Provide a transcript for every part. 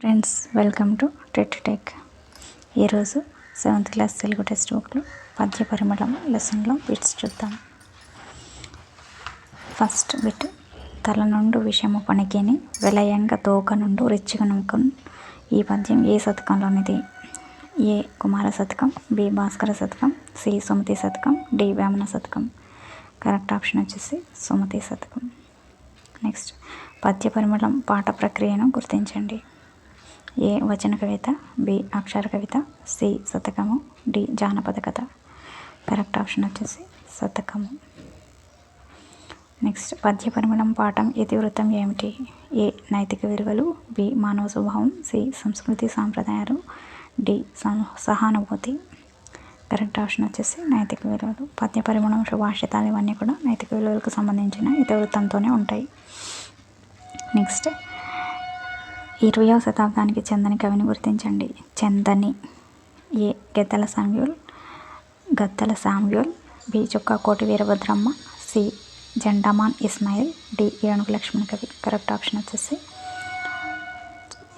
Friends welcome to TET tech ఈరోజు seventh class Telugu text బుక్లో పద్య పరిమళం లెసన్లో బిట్స్ చూద్దాం. ఫస్ట్ బిట్ తల నుండు విషము పనికిని వెలయంగ తోక నుండు నూకం ఈ పద్యం ఏ శతకంలోనిది? ఏ కుమార శతకం బి భాస్కర శతకం సి సుమతి శతకం డి వేమన శతకం. కరెక్ట్ ఆప్షన్ వచ్చేసి సుమతి శతకం. నెక్స్ట్ పద్య పరిమళం పాట ప్రక్రియను గుర్తించండి. ఏ వచన కవిత బి అక్షర కవిత సి శతకము డి జానపద కథ. కరెక్ట్ ఆప్షన్ వచ్చేసి శతకము. నెక్స్ట్ పద్య పరిమళం పాఠం ఇతివృత్తం ఏమిటి? ఏ నైతిక విలువలు బి మానవ స్వభావం సి సంస్కృతి సాంప్రదాయాలు డి సహానుభూతి. కరెక్ట్ ఆప్షన్ వచ్చేసి నైతిక విలువలు. పద్య పరిమళం సుభాషితాలు ఇవన్నీ కూడా నైతిక విలువలకు సంబంధించిన ఇతివృత్తంతోనే ఉంటాయి. నెక్స్ట్ ఇరవయవ శతాబ్దానికి చెందని కవిని గుర్తించండి. చందని. A. Geddala Samuel. Gaddala Samuel. B. Chokka Koti Veerabhadramma. C. Jendaman Ismail. D. Enugu Lakshmana Kavi. Correct option వచ్చేసి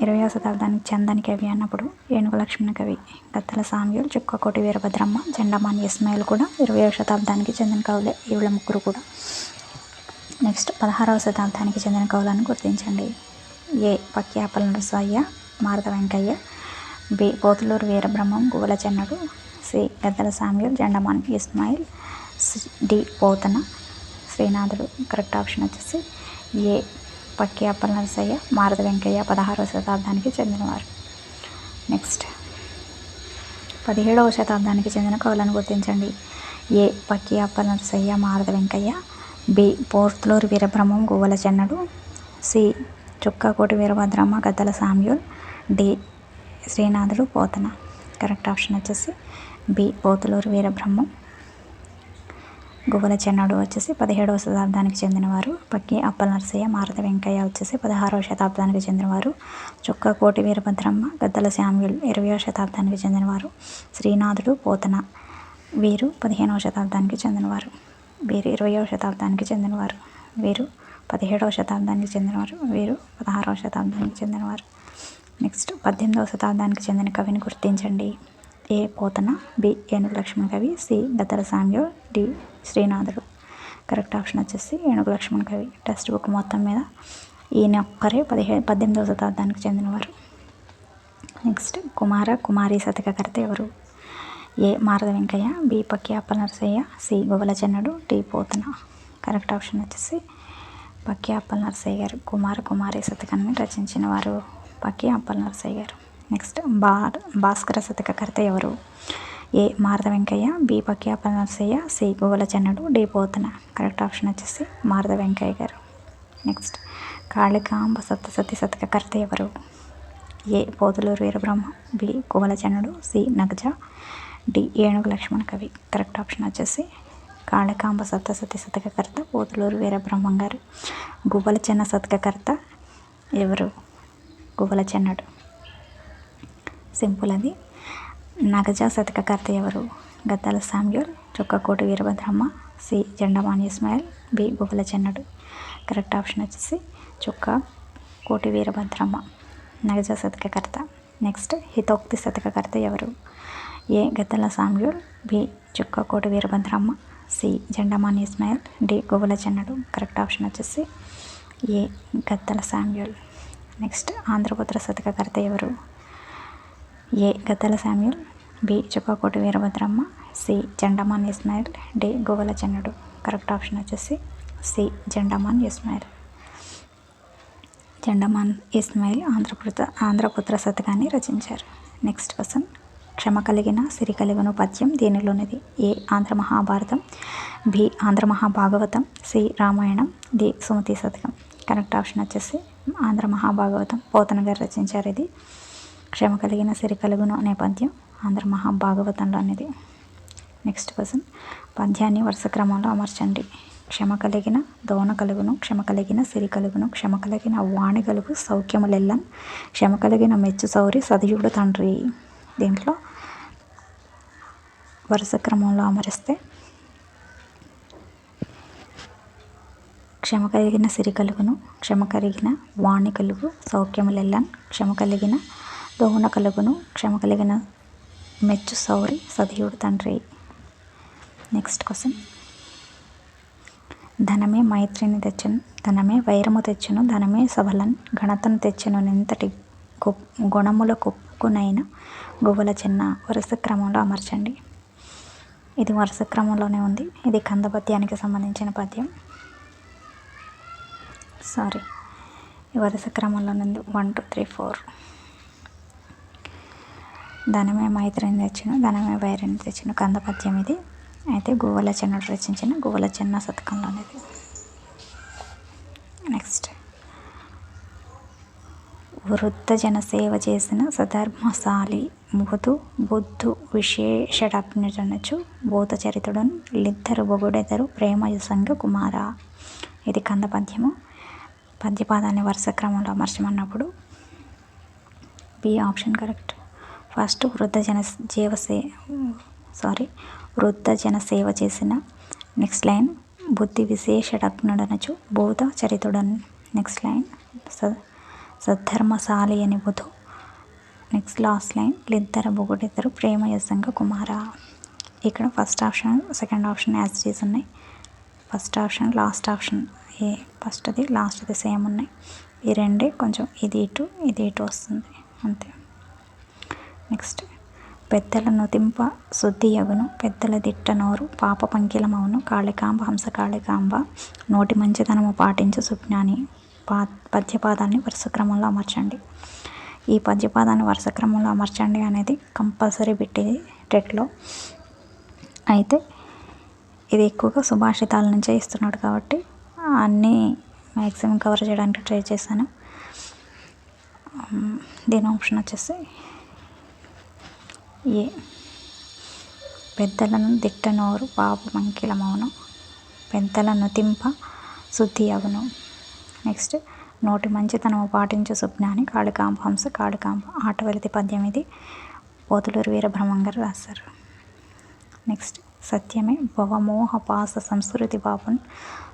ఇరవయో శతాబ్దానికి చందని కవి అన్నప్పుడు ఏనుగు లక్ష్మణ కవి. గద్దల సామ్యూల్. చుక్కకోటి వీరభద్రమ్మ. జెండామాన్ ఇస్మాయిల్ కూడా ఇరవయో శతాబ్దానికి చెందిన కవులే. ఈవిడ ముగ్గురు కూడా. నెక్స్ట్ పదహారవ శతాబ్దానికి చెందిన కవులను గుర్తించండి. A Pakyapala Narasayya Marada Venkayya B Pothuluru Veerabrahmam Guvala Chennadu C Gaddala Samuel Jendaman Ismail D Pothana Srinathudu correct option వచ్చేసి ఏ పక్కి అప్పల నరసయ్య మారద వెంకయ్య పదహారవ శతాబ్దానికి చెందినవారు. నెక్స్ట్. పదిహేడవ శతాబ్దానికి చెందిన కవులను గుర్తించండి. A Pakkiyapa Narasayya Marada Venkayya B Porthuluru Veerabrahmam Guvvala Chennadu C Chukkakoti Veerabhadramma Gaddala Samuel D. Srinathudu Pothana. Correct option వచ్చేసి బి. పోతులూరు వీరబ్రహ్మం. గువ్వల చెన్నడు వచ్చేసి పదిహేడవ శతాబ్దానికి చెందినవారు. పక్కి అప్పల నరసయ్య మారత వెంకయ్య వచ్చేసి పదహారవ శతాబ్దానికి చెందినవారు. చుక్క కోటి వీరభద్రమ్మ గద్దల శామ్యుల్ ఇరవయో శతాబ్దానికి చెందినవారు. శ్రీనాథుడు పోతన వీరు పదిహేనవ శతాబ్దానికి చెందినవారు. వీరు ఇరవయో శతాబ్దానికి చెందినవారు. వీరు పదిహేడవ శతాబ్దానికి చెందినవారు వీరు పదహారవ శతాబ్దానికి చెందినవారు. నెక్స్ట్ పద్దెనిమిదవ శతాబ్దానికి చెందిన కవిని గుర్తించండి. A. Pothana B. Enugu Lakshmana Kavi C. Gaddala Samyo D. Srinathudu. Correct option వచ్చేసి ఏనుగు లక్ష్మణ కవి. టెక్స్ట్ బుక్ మొత్తం మీద ఈయన ఒక్కరే పదిహే పద్దెనిమిదవ శతాబ్దానికి చెందినవారు. నెక్స్ట్ కుమార కుమారి శతకకర్త ఎవరు? A. Marada Venkayya B. Pakki Appala Narasayya C. Guvala Chennadu D. Pothana. Correct option వచ్చేసి పక్కి అప్పల నరసయ్య గారు కుమార కుమారి శతకాన్ని రచించిన వారు పక్కి అప్పల నరసయ్య గారు. నెక్స్ట్ బా భాస్కర శతకకర్త ఎవరు? A. Marada Venkayya B. Pakki Appala Narasayya C. Guvala Chennadu D. Pothana. Correct option వచ్చేసి మారద వెంకయ్య గారు. నెక్స్ట్ కాళికాంబ సప్తసతి శతకకర్త ఎవరు? A. Pothuluru Veerabrahma B. Kuvala C. Nagaja D. Enugu Lakshmana Kavi. Correct option వచ్చేసి కాళికాంబ సప్తసతి శతకకర్త పోతులూరు వీరబ్రహ్మం గారు. గువ్వల చెన్న శతకకర్త ఎవరు? గువ్వల చెన్నడు. సింపుల్ అది. నగజ శతకకర్త ఎవరు? Gaddala Samuel Chukkakoti Veerabhadramma C. Jendaman Ismail B. Guvvala Chennadu. Correct option వచ్చేసి చుక్క కోటి వీరభద్రమ్మ నగజ శతకకర్త. నెక్స్ట్ హితోక్తి శతకకర్త ఎవరు? A. Gaddala Samuel B. Chukka Koti Veerabhadramma C Jendaman Ismail D Guvvala Chennadu correct option వచ్చేసి ఏ గద్దల సామ్యూల్. నెక్స్ట్ ఆంధ్రపుత్ర శతకకర్త ఎవరు? A Gaddala Samuel B Chukkakoti Veerabhadramma C Jendaman Ismail D Guvvala Chennadu. Correct option వచ్చేసి C Jendaman Ismail. Jendaman Ismail Andhraputra Andhraputra శతకాన్ని రచించారు. Next question. క్షమ కలిగిన సిరి పద్యం దీనిలోనిది? A Andhra Mahabharatam B Andhra Mahabhagavatam C Ramayanam D Sumati Shatakam. Correct option వచ్చేసి ఆంధ్ర మహాభాగవతం. పోతన గారు రచించారు ఇది. క్షమ కలిగిన సిరి కలుగును అనే పద్యం ఆంధ్ర మహాభాగవతంలో అనేది నెక్స్ట్ క్వశ్చన్. పద్యాన్ని వరుస క్రమంలో అమర్చండి. క్షమ కలిగిన దోన కలుగును క్షమ కలిగిన సిరి కలుగును క్షమ కలిగిన వాణి కలుగు సౌఖ్యములెల్లన్ క్షమ కలిగిన మెచ్చు సౌరి సదయుడు తండ్రి. దీంట్లో వరుస క్రమంలో అమరిస్తే క్షమ కలిగిన సిరి కలుగును క్షమ కలిగిన వాణి కలుగు సౌఖ్యములెల్లన్ క్షమ కలిగిన దోహన కలుగును క్షమ కలిగిన మెచ్చు సౌరి సదయుడు తండ్రి. నెక్స్ట్ క్వశ్చన్ ధనమే మైత్రిని తెచ్చును ధనమే వైరము తెచ్చును ధనమే సబలన్ ఘనతను తెచ్చును నింతటి గుణముల కొప్పుకునైన గువ్వల చిన్న వరుస క్రమంలో అమర్చండి. ఇది వరుస క్రమంలోనే ఉంది. ఇది కంద పద్యానికి సంబంధించిన పద్యం. సారీ ఈ వరుస క్రమంలోనే ఉంది. వన్ టూ త్రీ ఫోర్ ధనమే మైత్రిని తెచ్చిన ధనమే వైరిని తెచ్చిన. కంద పద్యం ఇది. అయితే గువ్వల చెన్నడు రచించిన గువ్వల చిన్న శతకంలోనిది నెక్స్ట్ వృద్ధ జనసేవ చేసిన సధర్మశాలి బుధు బుద్ధు విశేషడజ్ఞజనచు భూత చరితుడను లిద్దరు బొగుడెదరు ప్రేమయుసంగ కుమార. ఇది కంద పద్యము. పద్యపాదాన్ని వరుస క్రమంలో అమర్చమన్నప్పుడు బి ఆప్షన్ కరెక్ట్ ఫస్ట్ వృద్ధ జన జీవసే సారీ వృద్ధ జనసేవ చేసిన నెక్స్ట్ లైన్ బుద్ధి విశేషడజ్ఞుడనచు భూత చరితుడన్ నెక్స్ట్ లైన్ స సద్ధర్మశాలి అని బుధు నెక్స్ట్ లాస్ట్ లైన్ లిద్దర బొగుడిద్దరు ప్రేమ యసంగ కుమార. ఇక్కడ first option second option as this ఉన్నాయి. First option last option A ఫస్ట్ది లాస్ట్ది సేమ్ ఉన్నాయి. ఈ రెండే కొంచెం ఇది ఇటు ఇది ఇటు వస్తుంది. అంతే. నెక్స్ట్ పెద్దల నుతింప శుద్ధియగును పెద్దల దిట్ట నోరు పాప పంకిలమవును కాళికాంబ హంస కాళికాంబ. నోటి మంచితనము పాటించు సుజ్ఞాని. పా పద్యపాదాన్ని వరుస క్రమంలో అమర్చండి. ఈ పద్యపాదాన్ని వరుస క్రమంలో అమర్చండి అనేది కంపల్సరీ పెట్టేది టెట్లో. అయితే ఇది ఎక్కువగా సుభాషితాల నుంచే ఇస్తున్నాడు కాబట్టి అన్నీ మ్యాక్సిమం కవర్ చేయడానికి ట్రై చేశాను. దీని ఆప్షన్ వచ్చేసి ఏ. పెద్దలను దిట్టనోరు పాప మంకిల మౌనం పెద్దలను తింప శుద్ధి అవును నెక్స్ట్ నోటి మంచితనము పాటించు సుజ్ఞాని కాళికాంబ హంస కాళికాంబ ఆటవలితి పద్యం ఇది. పోతులూరు వీరబ్రహ్మం గారు రాశారు. నెక్స్ట్ సత్యమే భవమోహ పాస సంస్కృతి పాపన్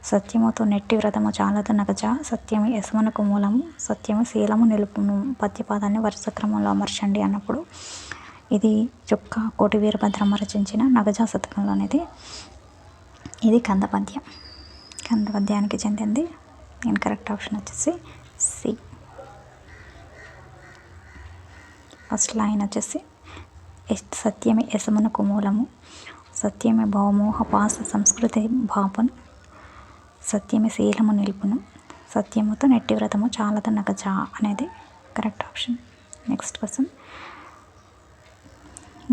సత్యముతో నెట్టి వ్రతము చాలదు నగజ. సత్యమే యశమునకు మూలము. సత్యము శీలము నిలుపును. పద్యపాదాన్ని వరుస క్రమంలో అమర్చండి అన్నప్పుడు ఇది చొక్క కోటి వీరభద్రమ్మ రచించిన నగజా శతకంలోనిది. ఇది కందపద్యం కందపద్యానికి చెందింది. నేను కరెక్ట్ ఆప్షన్ వచ్చేసి సి ఫస్ట్ లైన్ వచ్చేసి సత్యమే యశమునకు మూలము సత్యమే భవమోహ పాస సంస్కృతి భాపను సత్యమే శీలము నిలుపును సత్యముతో నెట్టి వ్రతము చాలదు నగజా అనేది కరెక్ట్ ఆప్షన్ నెక్స్ట్ క్వశ్చన్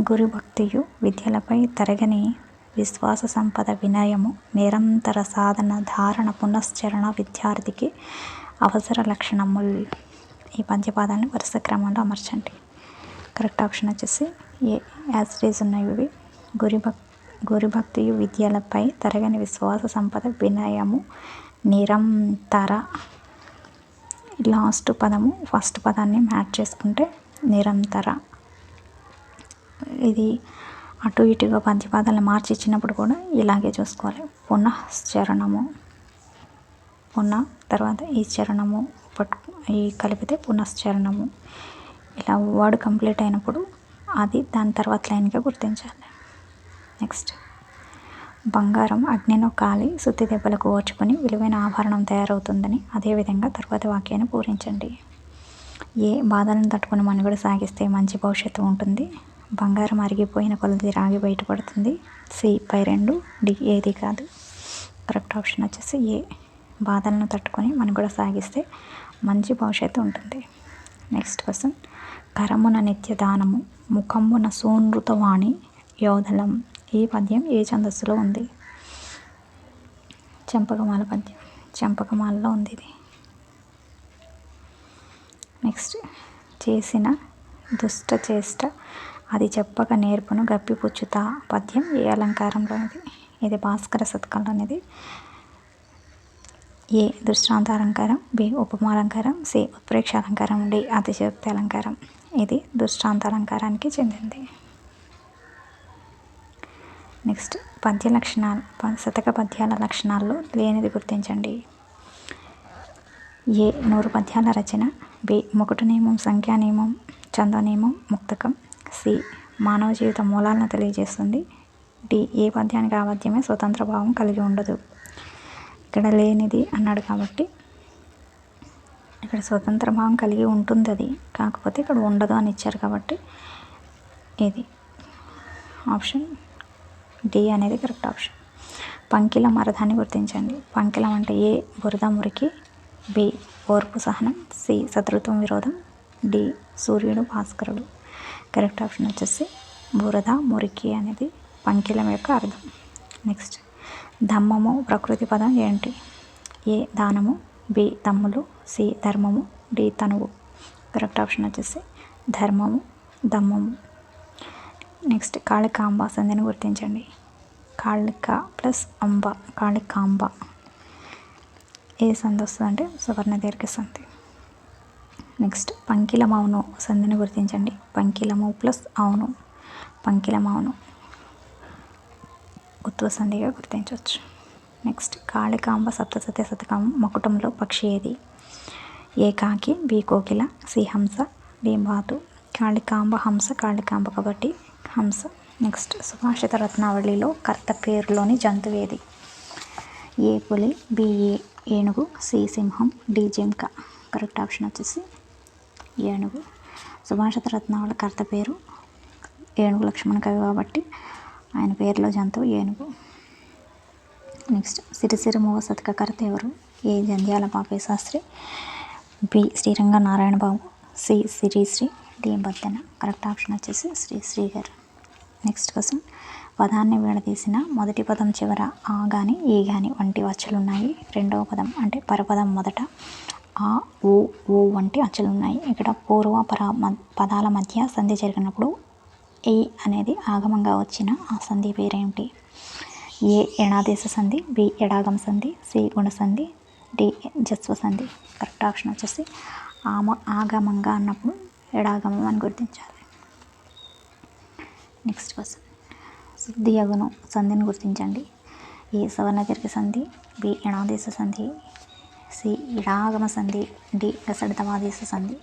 గురు భక్తియు విద్యలపై తరగని విశ్వాస సంపద వినయము నిరంతర సాధన ధారణ పునశ్చరణ విద్యార్థికి అవసర లక్షణములు. ఈ పద్యపాదాన్ని వరుస క్రమంలో అమర్చండి. కరెక్ట్ ఆప్షన్ వచ్చేసి ఏ. యాజ్ ఉన్నాయి ఇవి. గురిభక్ విద్యలపై తరగని విశ్వాస సంపద వినయము నిరంతర లాస్ట్ పదము ఫస్ట్ పదాన్ని మ్యాచ్ చేసుకుంటే నిరంతర. ఇది అటు ఇటుగా పద్యపాదాలను మార్చి ఇచ్చినప్పుడు కూడా ఇలాగే చూసుకోవాలి. పునః చరణము. పునః తర్వాత ఈ చరణము పట్టు ఈ కలిపితే పునశ్చరణము ఇలా వర్డ్ కంప్లీట్ అయినప్పుడు అది దాని తర్వాత లైన్గా గుర్తించాలి. నెక్స్ట్. బంగారం అగ్నిను కాలి సుత్తి దెబ్బలకు ఓర్చుకొని విలువైన ఆభరణం తయారవుతుందని అదేవిధంగా తర్వాత వాక్యాన్ని పూరించండి. ఏ బాధలను తట్టుకొని మనుగడ సాగిస్తే మంచి భవిష్యత్తు ఉంటుంది. బంగారం అరిగిపోయిన కొలది రాగి బయటపడుతుంది సి పై రెండు. డి ఏది కాదు. కరెక్ట్ ఆప్షన్ వచ్చేసి ఏ. బాధలను తట్టుకొని మనుగడ సాగిస్తే మంచి భవిష్యత్తు ఉంటుంది. Next question. కరమున నిత్య దానము ముఖమున సోనృతవాణి యోధలం. ఈ పద్యం ఏ ఛందస్సులో ఉంది? చెంపకమాల పద్యం. చెంపకమాలలో ఉంది ఇది. నెక్స్ట్. చేసిన దుష్ట చేష్ట అది చెప్పక నేర్పును గప్పిపుచ్చుతా. పద్యం ఏ అలంకారంలోనిది? ఇది భాస్కర శతకంలోనిది ఏ దృష్టాంత అలంకారం? బి ఉపమాలంకారం సి ఉత్ప్రేక్ష అలంకారం? డి అతిశయోక్తి అలంకారం. ఇది దృష్టాంత అలంకారానికి చెందింది. నెక్స్ట్ పద్య లక్షణాలు శతక పద్యాల లక్షణాల్లో లేనిది గుర్తించండి. ఏ నూరు పద్యాల రచన? బి ముకుట నియమం సంఖ్యా నియమం చంద నియమం ముక్తకం. సి మానవ జీవిత మూలాలను తెలియజేస్తుంది. డి ఏ పద్యానికి ఆ పద్యమే స్వతంత్ర భావం కలిగి ఉండదు. ఇక్కడ లేనిది అన్నాడు కాబట్టి ఇక్కడ స్వతంత్ర భావం కలిగి ఉంటుంది అది కాకపోతే ఇక్కడ ఉండదు అని ఇచ్చారు కాబట్టి ఇది ఆప్షన్ డి అనేది కరెక్ట్ ఆప్షన్. పంకిలం అర్థాన్ని గుర్తించండి. పంకిలం అంటే ఏ బురద మురికి బి ఓర్పు సహనం సి శత్రుత్వం విరోధం డి సూర్యుడు భాస్కరుడు. కరెక్ట్ ఆప్షన్ వచ్చేసి బురద మురికి అనేది పంకిలం యొక్క అర్థం. నెక్స్ట్ ధమ్మము ప్రకృతి పదం ఏంటి? ఏ దానము బి తమ్ములు సి ధర్మము డి తనువు. కరెక్ట్ ఆప్షన్ వచ్చేసి ధర్మము దమ్మము. నెక్స్ట్ కాళికాంబ సంధిని గుర్తించండి. కాళిక ప్లస్ అంబ కాళికాంబ. ఏ సంధి వస్తుందంటే సువర్ణ దీర్ఘ సంధి. నెక్స్ట్ పంకిలం అవును సంధిని గుర్తించండి. పంకిలము ప్లస్ అవును పంకిలం అవును ఉత్వ సంధిగా గుర్తించవచ్చు. నెక్స్ట్ కాళికాంబ సప్తసత్య శతకం మకుటంలో పక్షి ఏది? ఏ కాకి బి కోకిల సి హంస డి బాతు కాళికాంబ హంస కాళికాంబ కాబట్టి హంస. నెక్స్ట్ సుభాషిత రత్నావళిలో కర్త పేరులోని జంతువు ఏది? ఏ పులి బి ఏ ఏనుగు సి సింహం డి జింక. కరెక్ట్ ఆప్షన్ వచ్చేసి ఏనుగు. సుభాషిత రత్నావళి కర్త పేరు. ఏనుగు లక్ష్మణ కవి కాబట్టి ఆయన పేరులో జంతువు ఏనుగు. నెక్స్ట్ సిరిసిరిమూవ శతకకర్త ఎవరు? A Jandhyala Pape Sastri? B Sriranga Narayana Babu. C Sri Sri D Baddena. Correct option వచ్చేసి శ్రీ శ్రీగర్. Next question. పదాన్ని విడదీసిన మొదటి పదం చివర ఆ కానీ ఈ కానీ వంటి వచ్చలు ఉన్నాయి రెండవ పదం అంటే పరపదం మొదట. ఆ ఓ ఓ వంటి అచ్చులు ఉన్నాయి. ఇక్కడ పూర్వ పర పదాల మధ్య సంధి జరిగినప్పుడు ఏ అనేది ఆగమంగా వచ్చిన ఆ సంధి పేరేమిటి? ఏ ఎణాదేశ సంధి బి ఎడాగం సంధి సి గుణ సంధి డి జస్వ సంధి. కరెక్ట్ ఆప్షన్ వచ్చేసి ఆమ ఆగమంగా అన్నప్పుడు ఎడాగమం అని గుర్తించాలి. Next question. శుద్ధి అగును సంధిని గుర్తించండి. ఏ సవర్ణ దీర్ఘ సంధి బి ఎణాదేశ సంధి సి ఇడాగమ సంధి డి గసడితవాదేశ సంధి.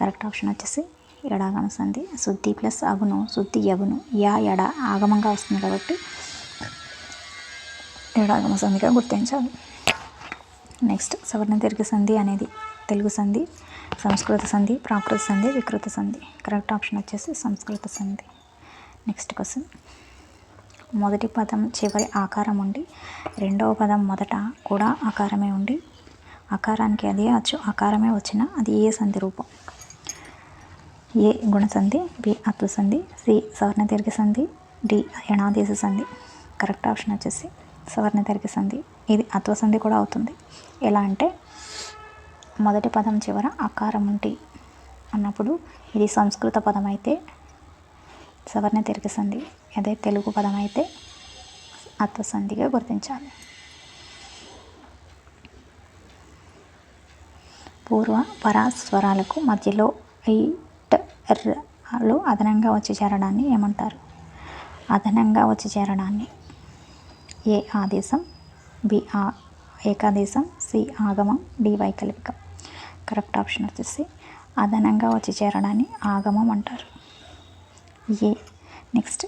కరెక్ట్ ఆప్షన్ వచ్చేసి ఎడాగమ సంధి. శుద్ధి ప్లస్ అగును శుద్ధి యగును. యా ఎడ ఆగమంగా వస్తుంది కాబట్టి ఎడాగమ సంధిగా గుర్తించాలి. నెక్స్ట్ సవర్ణ దీర్ఘ సంధి అనేది తెలుగు సంధి సంస్కృత సంధి ప్రాకృత సంధి వికృత సంధి. కరెక్ట్ ఆప్షన్ వచ్చేసి సంస్కృత సంధి. Next question. మొదటి పదం చివరి ఆకారం ఉండి రెండవ పదం మొదట కూడా ఆకారమే ఉండి ఆకారానికి అదే అచ్చు ఆకారమే వచ్చిన అది ఏ సంధి రూపం? ఏ గుణసంధి బి అత్వ సంధి సి సవర్ణ దీర్ఘ సంధి డి యణాదేశ సంధి. కరెక్ట్ ఆప్షన్ వచ్చేసి సవర్ణ దీర్ఘ సంధి. ఇది అత్వ సంధి కూడా అవుతుంది. ఎలా అంటే మొదటి పదం చివర అకారం ఉంటి అన్నప్పుడు ఇది సంస్కృత పదం అయితే సవర్ణ దీర్ఘ సంధి అదే తెలుగు పదం అయితే అత్వ సంధిగా గుర్తించాలి. పూర్వ పరాస్వరాలకు మధ్యలో ఐ అదనంగా వచ్చి చేరడాన్ని ఏమంటారు? అదనంగా వచ్చి చేరడాన్ని. ఏ ఆదేశం? బి ఆ ఏకాదేశం. సి ఆగమం. డి వైకల్పికం. కరెక్ట్ ఆప్షన్ వచ్చేసి అదనంగా వచ్చి చేరడాన్ని ఆగమం అంటారు. ఏ? నెక్స్ట్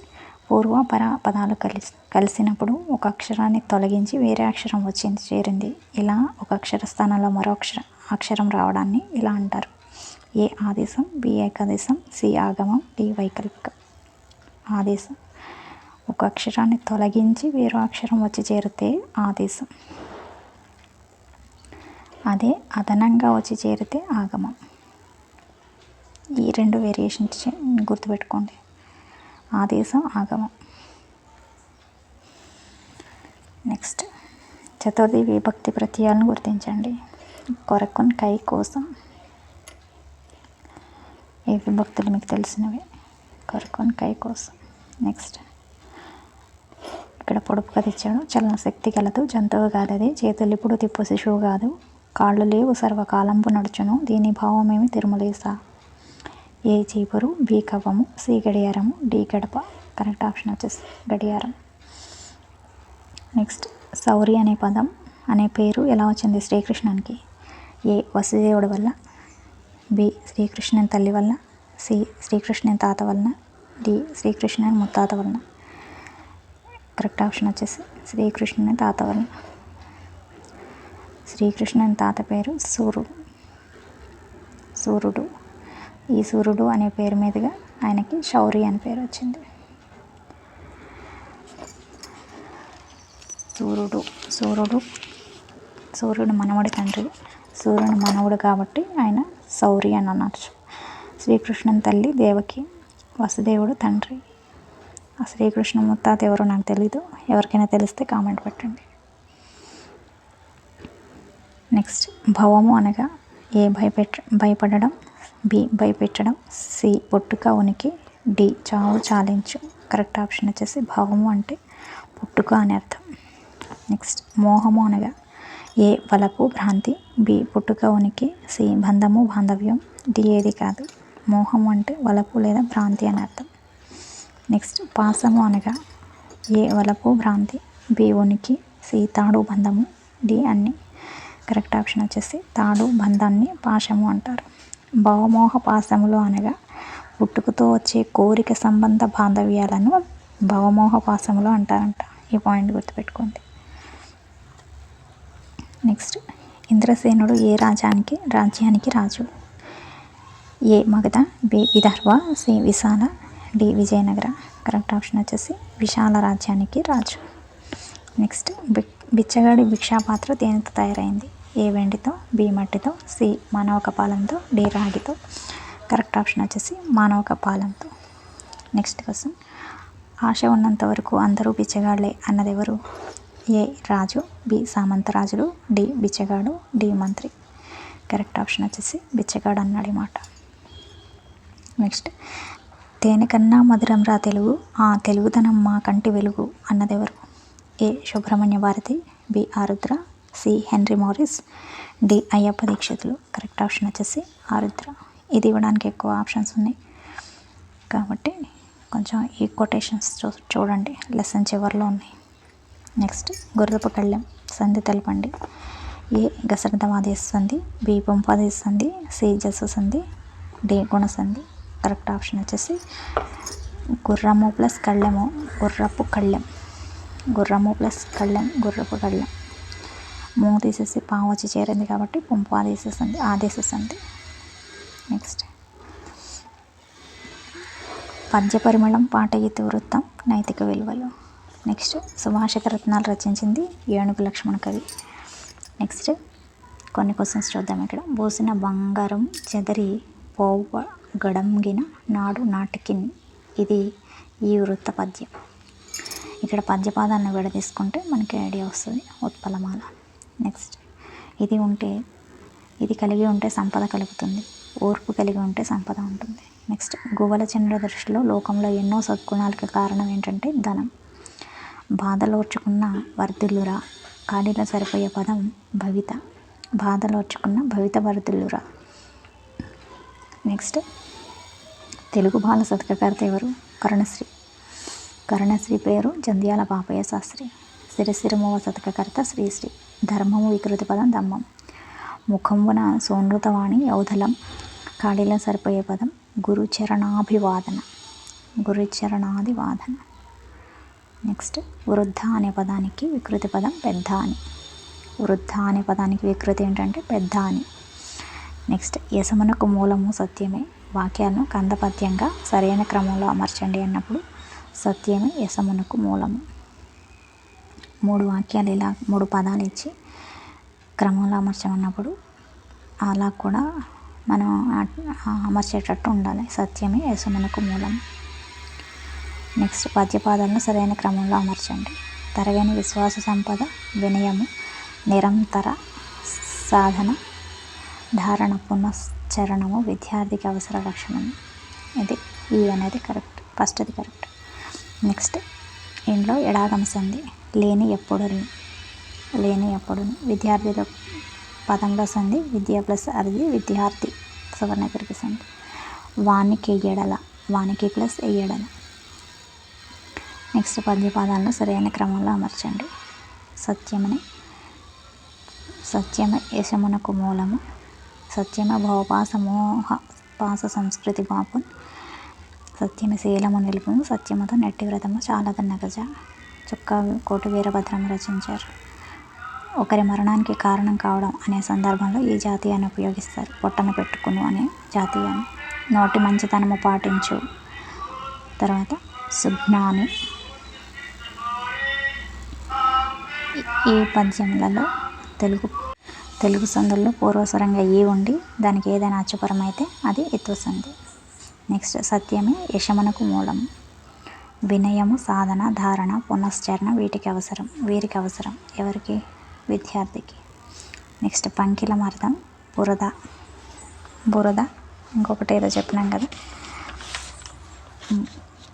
పూర్వ పర పదాలు కలిసి కలిసినప్పుడు ఒక అక్షరాన్ని తొలగించి వేరే అక్షరం వచ్చింది చేరింది. ఇలా ఒక అక్షర స్థానంలో మరో అక్షర అక్షరం రావడాన్ని ఇలా అంటారు. ఏ ఆదేశం? బి ఏకాదేశం? సి ఆగమం? డి వైకల్పిక. ఆదేశం. ఒక అక్షరాన్ని తొలగించి వేరే అక్షరం వచ్చి చేరితే ఆదేశం. అదే అదనంగా వచ్చి చేరితే ఆగమం. ఈ రెండు వేరియేషన్స్ గుర్తుపెట్టుకోండి. ఆదేశం ఆగమం. నెక్స్ట్ చతుర్థి విభక్తి ప్రత్యయాలను గుర్తించండి. కొరకున్ కై కోసం ఈ విభక్తులు మీకు తెలిసినవి? కొరకున్ కై కోసం నెక్స్ట్ ఇక్కడ పొడుపు తెచ్చాడు. చలన శక్తి కలదు జంతువు కాదది చేతులు ఇప్పుడు తిప్పు శిశువు కాదు కాళ్ళు లేవు సర్వకాలంపు నడుచును. దీని భావమేమి? తిరుమలేసా. ఏ చీపురు? బి కవ్వము. సి గడియారము. డి గడప. కరెక్ట్ ఆప్షన్ వచ్చేసి గడియారం. నెక్స్ట్ సౌరి అనే పదం అనే పేరు ఎలా వచ్చింది శ్రీకృష్ణునికి? ఏ వసుదేవుడి వల్ల బి శ్రీకృష్ణుని తల్లి వల్ల సి శ్రీకృష్ణుని తాత వలన డి శ్రీకృష్ణుని ముత్తాత వలన? కరెక్ట్ ఆప్షన్ వచ్చేసి శ్రీకృష్ణుని తాత వలన. శ్రీకృష్ణుని తాత పేరు సూర్యుడు. సూర్యుడు. ఈ సూర్యుడు అనే పేరు మీదుగా ఆయనకి శౌరి అని పేరు వచ్చింది. సూర్యుడు సూర్యుడు సూర్యుడు మనవడి తండ్రి సూర్యుడు మనవుడు కాబట్టి ఆయన సౌరి అని అనొచ్చు శ్రీకృష్ణుని తల్లి దేవకి వసుదేవుడు తండ్రి. ఆ శ్రీకృష్ణ ముత్తాత ఎవరో నాకు తెలీదు. ఎవరికైనా తెలిస్తే కామెంట్ పెట్టండి. నెక్స్ట్ భవము అనగా ఏ భయపెట్ట భయపడడం బి భయపెట్టడం సి పుట్టుక ఉనికి డి చావు చాలించు. కరెక్ట్ ఆప్షన్ వచ్చేసి భవము అంటే పుట్టుక అని అర్థం. నెక్స్ట్ మోహము అనగా ఏ వలపు భ్రాంతి బి పుట్టుక ఉనికి సి బంధము బాంధవ్యం డి ఏది కాదు. మోహము అంటే వలపు లేదా భ్రాంతి అని అర్థం. నెక్స్ట్ పాసము అనగా ఏ వలపు భ్రాంతి బి ఉనికి సి తాడు బంధము డి అన్ని. కరెక్ట్ ఆప్షన్ వచ్చేసి తాడు బంధాన్ని పాశము అంటారు. భావమోహ పాశములు అనగా పుట్టుకతో వచ్చే కోరిక సంబంధ బాంధవ్యాలను భవమోహ పాశములు అంటారంట. ఈ పాయింట్ గుర్తుపెట్టుకోండి. నెక్స్ట్. ఇంద్రసేనుడు ఏ రాజానికి రాజ్యానికి రాజు? A Magadha B Vidarbha C Visala D Vijayanagara. Correct option వచ్చేసి విశాల రాజ్యానికి రాజు. నెక్స్ట్ బి బిచ్చగాడి భిక్షాపాత్ర దేనితో తయారైంది? ఏ వెండితో బి మట్టితో సి మానవ కపాలంతో డి రాగితో. కరెక్ట్ ఆప్షన్ వచ్చేసి మానవ కపాలంతో నెక్స్ట్ క్వశ్చన్. ఆశ ఉన్నంత వరకు అందరూ బిచ్చగాళ్ళే అన్నది ఎవరు ఏ రాజు బి సామంతరాజులు డి బిచ్చగాడు డి మంత్రి. కరెక్ట్ ఆప్షన్ వచ్చేసి బిచ్చగాడు అన్నాడు మాట. నెక్స్ట్ తేనెకన్నా మధురం రా తెలుగు ఆ తెలుగుతనం మా కంటి వెలుగు అన్నదెవరు? A Subrahmanya Bharati B Arudra C Henry Morris D Ayyappa Dikshitulu. Correct option వచ్చేసి ఆరుద్ర. ఇది ఇవ్వడానికి ఎక్కువ ఆప్షన్స్ ఉన్నాయి. కాబట్టి కొంచెం ఈ కొటేషన్స్ చూ చూడండి. లెసన్ చివరిలో ఉన్నాయి. నెక్స్ట్ గుర్రపు కళ్ళెం సంధి తెలపండి. ఏ గసరదవాది సంధి బి పంపాది సంధి సి జస్సు సంధి డి గుణసంధి. కరెక్ట్ ఆప్షన్ వచ్చేసి గుర్రము ప్లస్ కళ్ళెము గుర్రపు కళ్ళెం. గుర్రము ప్లస్ కళ్ళెం గుర్రపు కళ్ళెం. మూ తీసేసి పాము వచ్చి చేరింది కాబట్టి పుంపు ఆదేశిస్తుంది ఆదేశిస్తుంది నెక్స్ట్. పద్య పరిమళం పాట వృత్తం నైతిక విలువలు. నెక్స్ట్ సుభాషిత రత్నాలు రచించింది ఏనుగు లక్ష్మణ కవి. నెక్స్ట్ కొన్ని క్వశ్చన్స్ చూద్దాం ఇక్కడ. బోసిన బంగారం చెదరి పోవ గడంగిన నాడు నాటికిన్. ఇది ఈ వృత్త పద్యం. ఇక్కడ పద్యపాదాన్ని విడదీసుకుంటే మనకి ఐడియా వస్తుంది. ఉత్పలమాల. నెక్స్ట్ ఇది ఉంటే ఇది కలిగి ఉంటే సంపద కలుగుతుంది. ఓర్పు కలిగి ఉంటే సంపద ఉంటుంది. నెక్స్ట్ గువ్వల చంద్ర దృష్టిలో లోకంలో ఎన్నో సద్గుణాలకు కారణం ఏంటంటే ధనం. బాధలోర్చుకున్న వర్ధిల్లురా ఖాళీలో సరిపోయే పదం భవిత. బాధలోర్చుకున్న భవిత వర్ధిల్లురా నెక్స్ట్ తెలుగు బాల శతకకర్త ఎవరు? కరుణశ్రీ. కరుణశ్రీ పేరు జంధ్యాల పాపయ్య శాస్త్రి. సిరిసిరిమోవ శతకకర్త శ్రీశ్రీ. ధర్మము వికృతి పదం దమ్మం ముఖంబున సోనృతవాణి ఔధలం. ఖాళీలో సరిపోయే పదం గురుచరణాభివాదన. గురుచరణాదివాదన. నెక్స్ట్ వృద్ధ అనే పదానికి వికృతి పదం పెద్ద అని. వృద్ధ అనే పదానికి వికృతి ఏంటంటే పెద్ద అని. నెక్స్ట్ యశమునకు మూలము సత్యమే. వాక్యాలను కందపద్యంగా సరైన క్రమంలో అమర్చండి అన్నప్పుడు సత్యమే యశమునకు మూలము. మూడు వాక్యాలు ఇలా మూడు పదాలు ఇచ్చి క్రమంలో అమర్చమన్నప్పుడు అలా కూడా మనం అమర్చేటట్టు ఉండాలి. సత్యమే యశమునకు మూలం నెక్స్ట్ పద్యపాదాలను సరైన క్రమంలో అమర్చండి. తరగని విశ్వాస సంపద వినయము నిరంతర సాధన ధారణ పునశ్చరణము విద్యార్థికి అవసర లక్షణం ఇది ఈ అనేది కరెక్ట్. ఫస్ట్ది కరెక్ట్. నెక్స్ట్ ఇంట్లో ఎడాగమ సంధి లేని ఎప్పుడు లేని ఎప్పుడు విద్యార్థిలో పదంలో సంధి విద్య ప్లస్ అరిది విద్యార్థి సువర్ణకరికి సంధి. వానికి ఎయ్యడల వానికి ప్లస్ ఎయ్యడల. నెక్స్ట్ పద్యపాదాలను సరైన క్రమంలో అమర్చండి. సత్యమని సత్యమ యశమునకు మూలము సత్యమ భవపాసమోహ పాస సంస్కృతి బాపున్ సత్యమ శీలము నిలుపుము సత్యముతో నెట్టి వ్రతము చాలదన్న గజ చుక్క కోటి వీరభద్రం రచించారు. ఒకరి మరణానికి కారణం కావడం అనే సందర్భంలో ఈ జాతీయాన్ని ఉపయోగిస్తారు. పొట్టన పెట్టుకును అనే జాతీయాన్ని. నోటి మంచితనము పాటించు. తర్వాత సుజ్ఞాని ఈ పద్యములలో తెలుగు తెలుగు సందుల్లో పూర్వస్వరంగా ఈ ఉండి దానికి ఏదైనా అచ్చుపరమైతే అది ఎత్తుసంధి నెక్స్ట్ సత్యమే యశమునకు మూలం. వినయము సాధన ధారణ పునశ్చరణ వీటికి అవసరం వీరికి అవసరం ఎవరికి? విద్యార్థికి. నెక్స్ట్ పంకిలం అర్థం బురద. బురద ఇంకొకటి ఏదో చెప్పినాం కదా.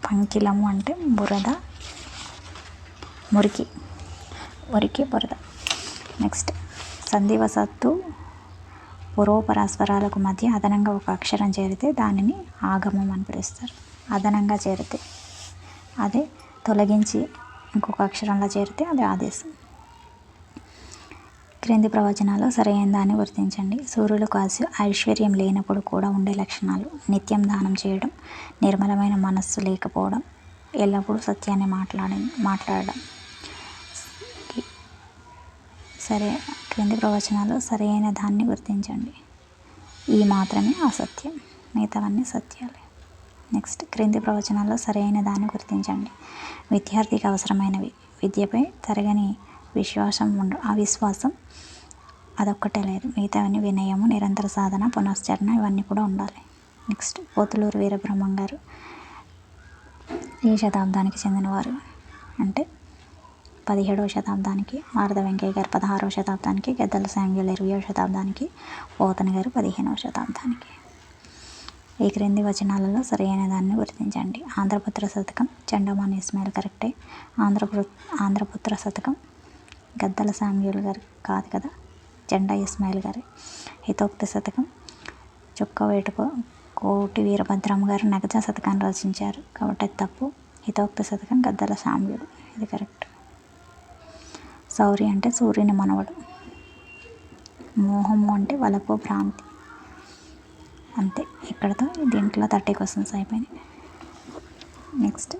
పంకిలము అంటే బురద మురికి. మురికి బురద నెక్స్ట్ సంధివసత్తు పురోపరాస్వరాలకు మధ్య అదనంగా ఒక అక్షరం చేరితే దానిని ఆగమం అని పిలుస్తారు. అదనంగా చేరితే. అదే తొలగించి ఇంకొక అక్షరంలో చేరితే అది ఆదేశం. క్రింది ప్రవచనాలు సరైన దాన్ని గుర్తించండి. సూర్యులు కాసి ఐశ్వర్యం లేనప్పుడు కూడా ఉండే లక్షణాలు. నిత్యం దానం చేయడం నిర్మలమైన మనస్సు లేకపోవడం ఎల్లప్పుడూ సత్యాన్ని మాట్లాడ మాట్లాడడం. సరే క్రింది ప్రవచనాలు సరైన దాన్ని గుర్తించండి. ఈ మాత్రమే అసత్యం. మిగతావన్నీ సత్యాలే. నెక్స్ట్ క్రింది ప్రవచనాల్లో సరైన దాన్ని గుర్తించండి. విద్యార్థికి అవసరమైనవి. విద్యపై తరగని విశ్వాసం ఉండ అవిశ్వాసం అదొక్కటే లేదు. మిగతావన్నీ వినయము నిరంతర సాధన పునశ్చరణ ఇవన్నీ కూడా ఉండాలి. నెక్స్ట్ పోతులూరు వీరబ్రహ్మం గారు ఈ శతాబ్దానికి చెందినవారు. అంటే పదిహేడవ శతాబ్దానికి మారద వెంకయ్య గారు పదహారవ శతాబ్దానికి గద్దల శామ్యుల్ ఇరవయో శతాబ్దానికి పోతన గారు పదిహేనవ శతాబ్దానికి. ఈ క్రింది వచనాలలో సరైన దాన్ని గుర్తించండి. ఆంధ్రపుత్ర శతకం చండమాన్ ఇస్మాయిల్ కరెక్టే. ఆంధ్రపు ఆంధ్రపుత్ర శతకం గద్దల శామ్యుల్ గారు కాదు కదా జెండా ఇస్మాయిల్ గారి. హితోక్తి శతకం చుక్క వేటుకో కోటి వీరభద్రమ్మ గారు నగజ శతకాన్ని రచించారు. కాబట్టి తప్పు. హితోక్తి శతకం గద్దల శామ్యుడు ఇది కరెక్ట్. సౌరి అంటే సూర్యుని మనవడు. మోహము అంటే వలపు భ్రాంతి. అంతే. ఇక్కడతో దీంట్లో థర్టీ క్వశ్చన్స్ అయిపోయినాయి. నెక్స్ట్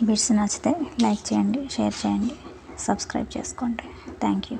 ఈ బిట్స్ నచ్చితే లైక్ చేయండి షేర్ చేయండి సబ్స్క్రైబ్ చేసుకోండి. Thank you